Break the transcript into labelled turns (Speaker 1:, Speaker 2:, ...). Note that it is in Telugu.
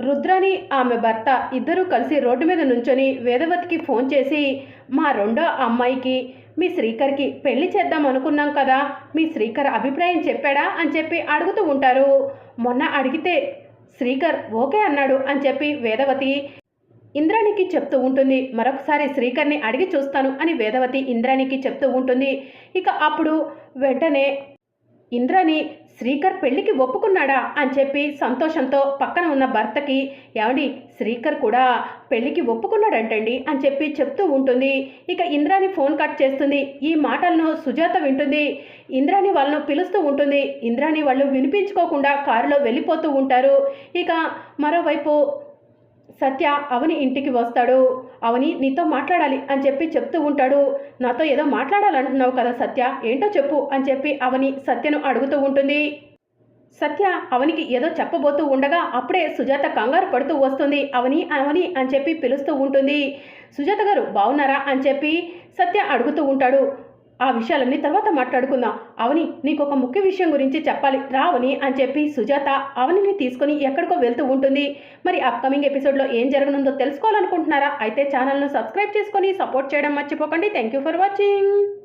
Speaker 1: రుద్రాని ఆమె భర్త ఇద్దరూ కలిసి రోడ్డు మీద నుంచొని వేదవతికి ఫోన్ చేసి మా రెండో అమ్మాయికి మీ శ్రీకర్కి పెళ్ళి చేద్దాం అనుకున్నాం కదా మీ శ్రీకర్ అభిప్రాయం చెప్పాడా? అని చెప్పి అడుగుతూ ఉంటారు. మొన్న అడిగితే శ్రీకర్ ఓకే అన్నాడు అని చెప్పి వేదవతి ఇంద్రానికి చెప్తూ ఉంటుంది. మరొకసారి శ్రీకర్ని అడిగి చూస్తాను అని వేదవతి ఇంద్రానికి చెప్తూ ఉంటుంది. ఇక అప్పుడు వెంటనే ఇంద్రాని శ్రీకర్ పెళ్ళికి ఒప్పుకున్నాడా అని చెప్పి సంతోషంతో పక్కన ఉన్న భర్తకి ఏమండి శ్రీకర్ కూడా పెళ్ళికి ఒప్పుకున్నాడంటండి అని చెప్పి చెప్తూ ఉంటుంది. ఇక ఇంద్రాని ఫోన్ కట్ చేస్తుంది. ఈ మాటలను సుజాత వింటుంది. ఇంద్రాని వాళ్ళను పిలుస్తూ ఉంటుంది. ఇంద్రాని వాళ్ళు వినిపించుకోకుండా కారులో వెళ్ళిపోతూ ఉంటారు. ఇక మరోవైపు సత్య అవని ఇంటికి వస్తాడు. అవని నీతో మాట్లాడాలి అని చెప్పి చెప్తూ ఉంటాడు. నాతో ఏదో మాట్లాడాలంటున్నావు కదా సత్య ఏంటో చెప్పు అని చెప్పి అవని సత్యను అడుగుతూ ఉంటుంది. సత్య అవనికి ఏదో చెప్పబోతూ ఉండగా అప్పుడే సుజాత కంగారు పడుతూ వస్తుంది. అవని అవని అని చెప్పి పిలుస్తూ ఉంటుంది. సుజాత గారు బాగున్నారా అని చెప్పి సత్య అడుగుతూ ఉంటాడు. ఆ విషయాలన్నీ తర్వాత మాట్లాడుకుందాం. అవని నీకు ఒక ముఖ్య విషయం గురించి చెప్పాలి. రావని అని చెప్పి సుజాత అవనిని తీసుకొని ఎక్కడికో వెళ్తూ ఉంటుంది. మరి అప్కమింగ్ ఎపిసోడ్లో ఏం జరగనుందో తెలుసుకోవాలనుకుంటున్నారా? అయితే ఛానల్ను సబ్స్క్రైబ్ చేసుకొని సపోర్ట్ చేయడం మర్చిపోకండి. Thank you for watching